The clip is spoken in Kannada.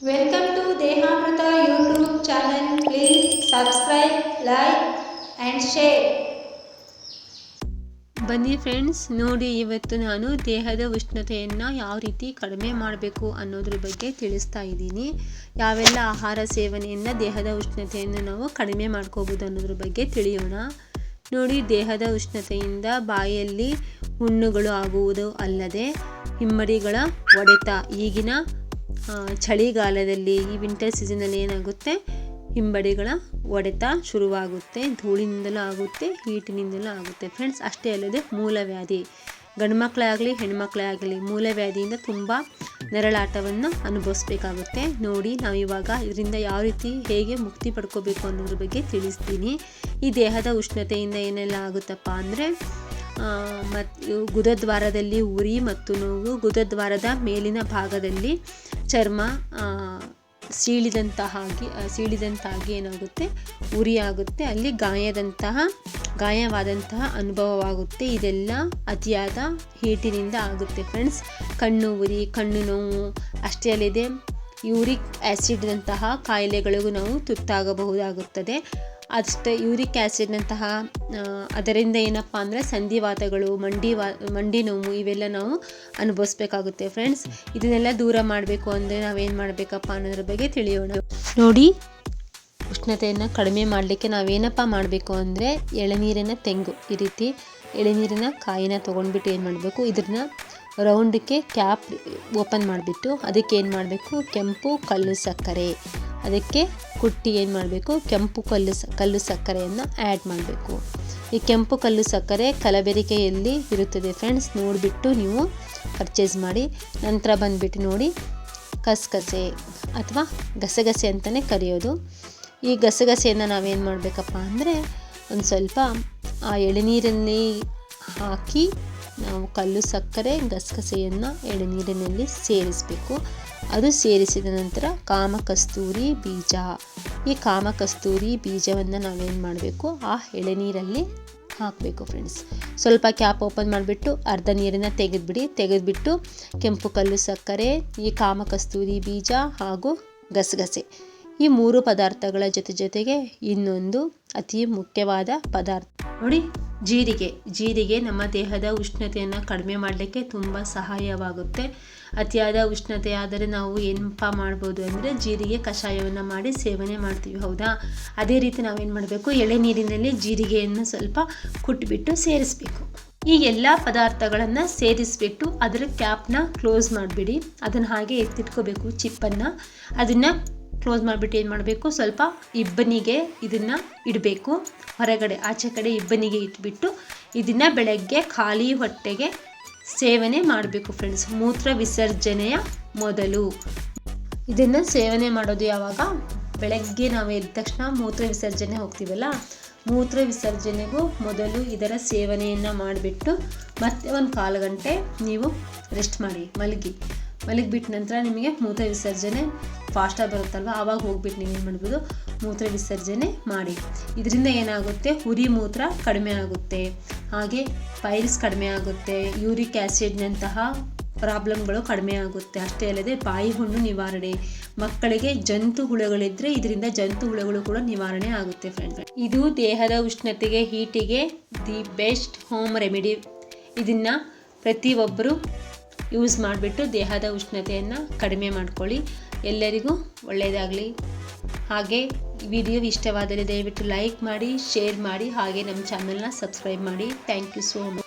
Welcome to Dehamrutha YouTube channel. Please subscribe like and share ಬನ್ನಿ ಫ್ರೆಂಡ್ಸ್ ನೋಡಿ ಇವತ್ತು ನಾನು ದೇಹದ ಉಷ್ಣತೆಯನ್ನು ಯಾವ ರೀತಿ ಕಡಿಮೆ ಮಾಡಬೇಕು ಅನ್ನೋದ್ರ ಬಗ್ಗೆ ತಿಳಿಸ್ತಾ ಇದ್ದೀನಿ. ಯಾವೆಲ್ಲ ಆಹಾರ ಸೇವನೆಯಿಂದ ದೇಹದ ಉಷ್ಣತೆಯನ್ನು ನಾವು ಕಡಿಮೆ ಮಾಡ್ಕೋಬೋದು ಅನ್ನೋದ್ರ ಬಗ್ಗೆ ತಿಳಿಯೋಣ. ನೋಡಿ, ದೇಹದ ಉಷ್ಣತೆಯಿಂದ ಬಾಯಲ್ಲಿ ಹುಣ್ಣುಗಳು ಆಗುವುದು ಅಲ್ಲದೆ, ಹಿಮ್ಮಡಿಗಳ ಒಡೆತ, ಈಗಿನ ಚಳಿಗಾಲದಲ್ಲಿ ಈ ವಿಂಟರ್ ಸೀಸನಲ್ಲಿ ಏನಾಗುತ್ತೆ? ಹಿಂಬಡಿಗಳ ಒಡೆತ ಶುರುವಾಗುತ್ತೆ, ಧೂಳಿನಿಂದಲೂ ಆಗುತ್ತೆ, ಹೀಟಿನಿಂದಲೂ ಆಗುತ್ತೆ. ಫ್ರೆಂಡ್ಸ್ ಅಷ್ಟೇ ಅಲ್ಲದೆ ಮೂಲವ್ಯಾಧಿ. ಗಂಡ್ಮಕ್ಳೇ ಆಗಲಿ ಹೆಣ್ಮಕ್ಳೇ ಆಗಲಿ ಮೂಲವ್ಯಾಧಿಯಿಂದ ತುಂಬ ನೆರಳಾಟವನ್ನು ಅನುಭವಿಸ್ಬೇಕಾಗುತ್ತೆ. ನೋಡಿ, ನಾವು ಇವಾಗ ಇದರಿಂದ ಯಾವ ರೀತಿ ಹೇಗೆ ಮುಕ್ತಿ ಪಡ್ಕೋಬೇಕು ಅನ್ನೋದ್ರ ಬಗ್ಗೆ ತಿಳಿಸ್ತೀನಿ. ಈ ದೇಹದ ಉಷ್ಣತೆಯಿಂದ ಏನೆಲ್ಲ ಆಗುತ್ತಪ್ಪ ಅಂದರೆ ಮತ್ತು ಗುದದ್ವಾರದಲ್ಲಿ ಉರಿ ಮತ್ತು ನೋವು, ಗುದದ್ವಾರದ ಮೇಲಿನ ಭಾಗದಲ್ಲಿ ಚರ್ಮ ಸೀಳಿದಂತಹ ಸೀಳಿದಂತಾಗಿ ಏನಾಗುತ್ತೆ? ಉರಿಯಾಗುತ್ತೆ. ಅಲ್ಲಿ ಗಾಯದಂತಹ, ಗಾಯವಾದಂತಹ ಅನುಭವವಾಗುತ್ತೆ. ಇದೆಲ್ಲ ಅತಿಯಾದ ಹೀಟಿನಿಂದ ಆಗುತ್ತೆ. ಫ್ರೆಂಡ್ಸ್, ಕಣ್ಣು ಉರಿ, ಕಣ್ಣು ನೋವು, ಅಷ್ಟೇ ಅಲ್ಲದೆ ಯೂರಿಕ್ ಆ್ಯಸಿಡ್ನಂತಹ ಕಾಯಿಲೆಗಳಿಗೂ ನಾವು ತುತ್ತಾಗಬಹುದಾಗುತ್ತದೆ. ಅಷ್ಟೇ ಯೂರಿಕ್ ಆ್ಯಸಿಡ್ನಂತಹ ಅದರಿಂದ ಏನಪ್ಪ ಅಂದರೆ ಸಂಧಿವಾತಗಳು, ಮಂಡಿ ವಾ, ಮಂಡಿ ನೋವು ಇವೆಲ್ಲ ನಾವು ಅನುಭವಿಸ್ಬೇಕಾಗುತ್ತೆ ಫ್ರೆಂಡ್ಸ್. ಇದನ್ನೆಲ್ಲ ದೂರ ಮಾಡಬೇಕು ಅಂದರೆ ನಾವೇನು ಮಾಡಬೇಕಪ್ಪ ಅನ್ನೋದ್ರ ಬಗ್ಗೆ ತಿಳಿಯೋಣ. ನೋಡಿ, ಉಷ್ಣತೆಯನ್ನು ಕಡಿಮೆ ಮಾಡಲಿಕ್ಕೆ ನಾವೇನಪ್ಪ ಮಾಡಬೇಕು ಅಂದರೆ ಎಳನೀರಿನ ತೆಂಗು ಈ ರೀತಿ ಎಳನೀರಿನ ಕಾಯಿನ ತೊಗೊಂಡ್ಬಿಟ್ಟು ಏನು ಮಾಡಬೇಕು, ಇದನ್ನ ರೌಂಡಕ್ಕೆ ಕ್ಯಾಪ್ ಓಪನ್ ಮಾಡಿಬಿಟ್ಟು ಅದಕ್ಕೆ ಏನು ಮಾಡಬೇಕು? ಕೆಂಪು, ಕಲ್ಲು, ಸಕ್ಕರೆ. ಅದಕ್ಕೆ ಕುಟ್ಟಿ ಏನು ಮಾಡಬೇಕು? ಕೆಂಪು, ಕಲ್ಲು, ಸ, ಕಲ್ಲು, ಸಕ್ಕರೆಯನ್ನು ಆ್ಯಡ್ ಮಾಡಬೇಕು. ಈ ಕೆಂಪು, ಕಲ್ಲು, ಸಕ್ಕರೆ ಕಲಬೆರಿಕೆಯಲ್ಲಿ ಇರುತ್ತದೆ ಫ್ರೆಂಡ್ಸ್ ನೋಡಿಬಿಟ್ಟು ನೀವು ಪರ್ಚೇಸ್ ಮಾಡಿ, ನಂತರ ಬಂದುಬಿಟ್ಟು ನೋಡಿ, ಕಸಗಸೆ ಅಥವಾ ಗಸಗಸೆ ಅಂತಲೇ ಕರೆಯೋದು. ಈ ಗಸಗಸೆಯನ್ನು ನಾವೇನು ಮಾಡಬೇಕಪ್ಪ ಅಂದರೆ ಒಂದು ಸ್ವಲ್ಪ ಆ ಎಳನೀರನ್ನೇ ಹಾಕಿ ನಾವು ಕಲ್ಲು ಸಕ್ಕರೆ, ಗಸಗಸೆಯನ್ನು ಎಳನೀರಿನಲ್ಲಿ ಸೇರಿಸಬೇಕು. ಅದು ಸೇರಿಸಿದ ನಂತರ ಕಾಮಕಸ್ತೂರಿ ಬೀಜ. ಈ ಕಾಮಕಸ್ತೂರಿ ಬೀಜವನ್ನು ನಾವೇನು ಮಾಡಬೇಕು? ಆ ಎಳೆನೀರಲ್ಲಿ ಹಾಕಬೇಕು ಫ್ರೆಂಡ್ಸ್ ಸ್ವಲ್ಪ ಕ್ಯಾಪ್ ಓಪನ್ ಮಾಡಿಬಿಟ್ಟು ಅರ್ಧ ನೀರನ್ನು ತೆಗೆದುಬಿಡಿ. ತೆಗೆದುಬಿಟ್ಟು ಕೆಂಪು ಕಲ್ಲು ಸಕ್ಕರೆ, ಈ ಕಾಮಕಸ್ತೂರಿ ಬೀಜ ಹಾಗೂ ಗಸಗಸೆ. ಈ ಮೂರು ಪದಾರ್ಥಗಳ ಜೊತೆ ಜೊತೆಗೆ ಇನ್ನೊಂದು ಅತಿ ಮುಖ್ಯವಾದ ಪದಾರ್ಥ. ನೋಡಿ ಜೀರಿಗೆ ಜೀರಿಗೆ ನಮ್ಮ ದೇಹದ ಉಷ್ಣತೆಯನ್ನು ಕಡಿಮೆ ಮಾಡಲಿಕ್ಕೆ ತುಂಬ ಸಹಾಯವಾಗುತ್ತೆ. ಅತಿಯಾದ ಉಷ್ಣತೆ ಆದರೆ ನಾವು ಏನಪ್ಪ ಮಾಡ್ಬೋದು ಅಂದರೆ ಜೀರಿಗೆ ಕಷಾಯವನ್ನು ಮಾಡಿ ಸೇವನೆ ಮಾಡ್ತೀವಿ, ಹೌದಾ? ಅದೇ ರೀತಿ ನಾವೇನು ಮಾಡಬೇಕು? ಎಳೆ ನೀರಿನಲ್ಲಿ ಜೀರಿಗೆಯನ್ನು ಸ್ವಲ್ಪ ಕುಟ್ಬಿಟ್ಟು ಸೇರಿಸಬೇಕು. ಈ ಎಲ್ಲ ಪದಾರ್ಥಗಳನ್ನು ಸೇರಿಸ್ಬಿಟ್ಟು ಅದರ ಕ್ಯಾಪ್ನ ಕ್ಲೋಸ್ ಮಾಡಿಬಿಡಿ. ಅದನ್ನು ಹಾಗೆ ಎತ್ತಿಟ್ಕೋಬೇಕು ಚಿಪ್ಪನ್ನು. ಅದನ್ನು ಕ್ಲೋಸ್ ಮಾಡಿಬಿಟ್ಟು ಏನು ಮಾಡಬೇಕು? ಸ್ವಲ್ಪ ಇಬ್ಬನಿಗೆ ಇದನ್ನು ಇಡಬೇಕು. ಹೊರಗಡೆ, ಆಚೆ ಕಡೆ ಇಬ್ಬನಿಗೆ ಇಟ್ಬಿಟ್ಟು ಇದನ್ನು ಬೆಳಗ್ಗೆ ಖಾಲಿ ಹೊಟ್ಟೆಗೆ ಸೇವನೆ ಮಾಡಬೇಕು ಫ್ರೆಂಡ್ಸ್ ಮೂತ್ರ ವಿಸರ್ಜನೆಯ ಮೊದಲು. ಇದನ್ನು ಸೇವನೆ ಮಾಡೋದು ಯಾವಾಗ? ಬೆಳಗ್ಗೆ ನಾವು ಎದ್ದ ತಕ್ಷಣ ಮೂತ್ರ ವಿಸರ್ಜನೆ ಹೋಗ್ತೀವಲ್ಲ? ಮೂತ್ರ ವಿಸರ್ಜನೆಗೂ ಮೊದಲು ಇದರ ಸೇವನೆಯನ್ನು ಮಾಡಿಬಿಟ್ಟು ಮತ್ತೆ ಒಂದು ಕಾಲು ಗಂಟೆ ನೀವು ರೆಸ್ಟ್ ಮಾಡಿ, ಮಲಗಿ. ಮಲಗಿಬಿಟ್ಟ ನಂತರ ನಿಮಗೆ ಮೂತ್ರ ವಿಸರ್ಜನೆ ಫಾಸ್ಟಾಗಿ ಬರುತ್ತಲ್ವ? ಆವಾಗ ಹೋಗ್ಬಿಟ್ಟು ನೀವು ಏನು ಮಾಡ್ಬೋದು? ಮೂತ್ರ ವಿಸರ್ಜನೆ ಮಾಡಿ. ಇದರಿಂದ ಏನಾಗುತ್ತೆ? ಉರಿ ಮೂತ್ರ ಕಡಿಮೆ ಆಗುತ್ತೆ. ಹಾಗೆ ಪೈಲ್ಸ್ ಕಡಿಮೆ ಆಗುತ್ತೆ. ಯೂರಿಕ್ ಆ್ಯಸಿಡ್ನಂತಹ ಪ್ರಾಬ್ಲಮ್ಗಳು ಕಡಿಮೆ ಆಗುತ್ತೆ. ಅಷ್ಟೇ ಅಲ್ಲದೆ ಬಾಯಿ ಹುಣ್ಣು ನಿವಾರಣೆ. ಮಕ್ಕಳಿಗೆ ಜಂತು ಹುಳುಗಳಿದ್ದರೆ ಇದರಿಂದ ಜಂತು ಹುಳುಗಳು ಕೂಡ ನಿವಾರಣೆ ಆಗುತ್ತೆ ಫ್ರೆಂಡ್ಸ್ ಇದು ದೇಹದ ಉಷ್ಣತೆಗೆ ಹೀಟಿಗೆ ದಿ ಬೆಸ್ಟ್ ಹೋಮ್ ರೆಮಿಡಿ ಇದನ್ನು ಪ್ರತಿಯೊಬ್ಬರು ಯೂಸ್ ಮಾಡಿಬಿಟ್ಟು ದೇಹದ ಉಷ್ಣತೆಯನ್ನು ಕಡಿಮೆ ಮಾಡ್ಕೊಳ್ಳಿ. ಎಲ್ಲರಿಗೂ ಒಳ್ಳೆಯದಾಗಲಿ. ಹಾಗೆ ವಿಡಿಯೋ ಇಷ್ಟವಾದರೆ ದಯವಿಟ್ಟು ಲೈಕ್ ಮಾಡಿ, ಶೇರ್ ಮಾಡಿ, ಹಾಗೆ ನಮ್ಮ ಚಾನಲ್ನ ಸಬ್ಸ್ಕ್ರೈಬ್ ಮಾಡಿ. Thank you so much.